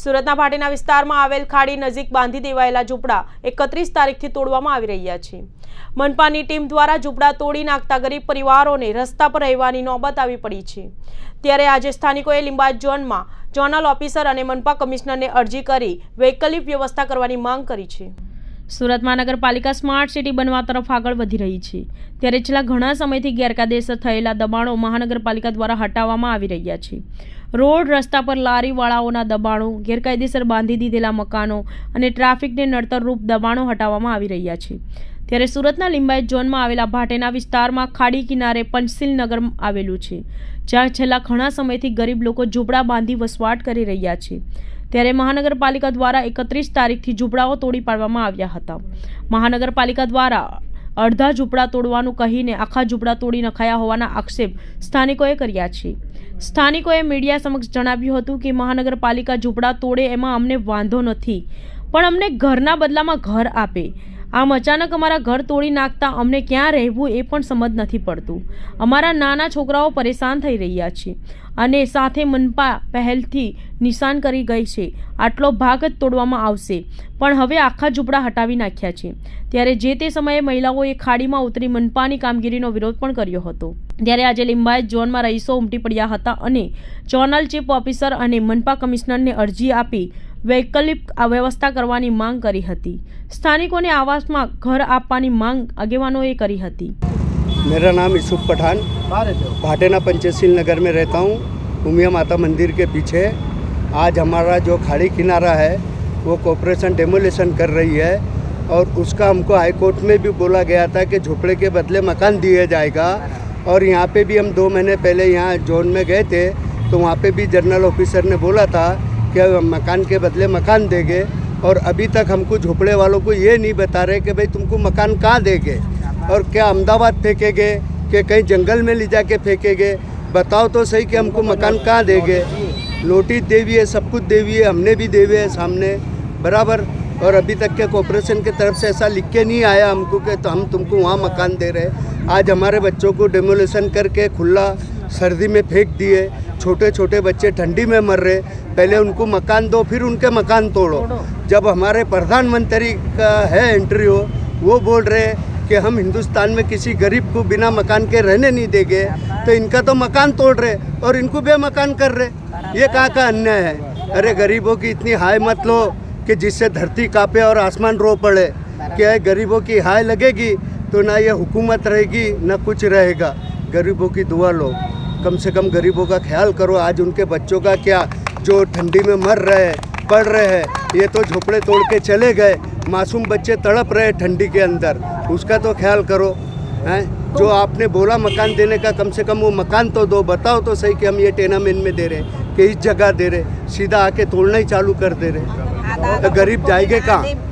સુરતના ભાટીના વિસ્તારમાં આવેલ ખાડી નજીક બાંધી દેવાયેલા ઝૂંપડા એકત્રીસ તારીખથી તોડવામાં આવી રહ્યા છે. મનપાની ટીમ દ્વારા ઝૂંપડા તોડી નાખતા ગરીબ પરિવારોને રસ્તા પર રહેવાની નોબત આવી પડી છે. ત્યારે આજે સ્થાનિકોએ લીંબાયત ઝોનમાં ઝોનલ ઓફિસર અને મનપા કમિશનરને અરજી કરી વૈકલ્પિક વ્યવસ્થા કરવાની માંગ કરી છે. સુરત મહાનગરપાલિકા સ્માર્ટ સિટી બનવા તરફ આગળ વધી રહી છે. ત્યારે છેલ્લા ઘણા સમયથી ગેરકાયદેસર થયેલા દબાણો મહાનગરપાલિકા દ્વારા હટાવવામાં આવી રહ્યા છે. રોડ રસ્તા પર લારીવાળાઓના દબાણો, ગેરકાયદેસર બાંધી દીધેલા મકાનો અને ટ્રાફિકને નડતરરૂપ દબાણો હટાવવામાં આવી રહ્યા છે. ત્યારે સુરતના લિંબાયત ઝોનમાં આવેલા ભાટેના વિસ્તારમાં ખાડી કિનારે પંચશીલ નગર આવેલું છે, જ્યાં છેલ્લા ઘણા સમયથી ગરીબ લોકો ઝૂંપડા બાંધી વસવાટ કરી રહ્યા છે. ત્યારે મહાનગરપાલિકા દ્વારા એકત્રીસ તારીખથી ઝૂંપડાઓ તોડી પાડવામાં આવ્યા હતા. મહાનગરપાલિકા દ્વારા અડધા ઝૂંપડા તોડવાનું કહીને આખા ઝૂંપડા તોડી નખાયા હોવાના આક્ષેપ સ્થાનિકોએ કર્યા છે. સ્થાનિકોએ મીડિયા સમક્ષ જણાવ્યું હતું કે મહાનગરપાલિકા ઝૂંપડા તોડે એમાં અમને વાંધો નથી, પણ અમને ઘરના બદલામાં ઘર આપે. આમ અચાનક અમારા ઘર તોડી નાખતા અમને ક્યાં રહેવું એ પણ સમજ નથી પડતું. અમારા નાના છોકરાઓ પરેશાન થઈ રહ્યા છે અને સાથે મનપા પહેલથી નિશાન કરી ગઈ છે. આટલો ભાગ જ તોડવામાં આવશે. પણ હવે આખા ઝૂંપડા હટાવી નાખ્યા છે. ત્યારે જે તે સમયે મહિલાઓએ ખાડીમાં ઉતરી મનપાની કામગીરીનો વિરોધ પણ કર્યો હતો. ત્યારે આજે લિંબાયત ઝોનમાં રહીશો ઉમટી પડ્યા હતા અને ઝોનલ ચીફ ઓફિસર અને મનપા કમિશનરને અરજી આપી વૈકલ્પિક વ્યવસ્થા કરવાની માંગ કરી હતી સ્થાનિકોને આવાસમાં ઘર આપવાની માંગ આગેવાનોએ કરી હતી मेरा नाम यूसुफ पठान भाटेना पंचशील नगर में रहता हूँ उमिया माता मंदिर के पीछे आज हमारा जो खाड़ी किनारा है वो कॉरपोरेशन डेमोलेशन कर रही है और उसका हमको हाई कोर्ट में भी बोला गया था कि झोपड़े के बदले मकान दिया जाएगा और यहाँ पे भी हम दो महीने पहले यहाँ जोन में गए थे तो वहाँ पे भी जनरल ऑफिसर ने बोला था कि मकान के बदले मकान देंगे? और अभी तक हमको झोपड़े वालों को ये नहीं बता रहे कि भाई तुमको मकान कहाँ देंगे? और क्या अहमदाबाद फेंकेंगे? कि कहीं जंगल में ले जाके फेंकेंगे? बताओ तो सही कि हमको मकान कहाँ देंगे? नोटिस देवी है, सब कुछ देवी है, हमने भी देवे है सामने। बराबर। और अभी तक के कॉरपोरेशन की तरफ़ से ऐसा लिख के नहीं आया हमको कि तो हम तुमको वहाँ मकान दे रहे आज हमारे बच्चों को डेमोलेशन करके खुला सर्दी में फेंक दिए। छोटे छोटे बच्चे ठंडी में मर रहे पहले उनको मकान दो फिर उनके मकान तोड़ो। जब हमारे प्रधानमंत्री का है इंटरव्यू वो बोल रहे कि हम हिंदुस्तान में किसी गरीब को बिना मकान के रहने नहीं देंगे तो इनका तो मकान तोड़ रहे और इनको बेमकान कर रहे। ये कहाँ का अन्याय है? अरे गरीबों की इतनी हाय मत लो कि जिससे धरती कांपे और आसमान रो पड़े। क्या गरीबों की हाय लगेगी? तो ना ये हुकूमत रहेगी ना कुछ रहेगा। गरीबों की दुआ लो। कम से कम गरीबों का ख्याल करो आज उनके बच्चों का क्या जो ठंडी में मर रहे हैं पढ़ रहे हैं ये तो झोपड़े तोड़ के चले गए मासूम बच्चे तड़प रहे हैं ठंडी के अंदर उसका तो ख्याल करो हैं? जो आपने बोला मकान देने का कम से कम वो मकान तो दो बताओ तो सही कि हम ये टेनामेंट में दे रहे कि इस जगह दे रहे सीधा आके तोड़ना ही चालू कर दे रहे तो गरीब जाएँगे कहाँ?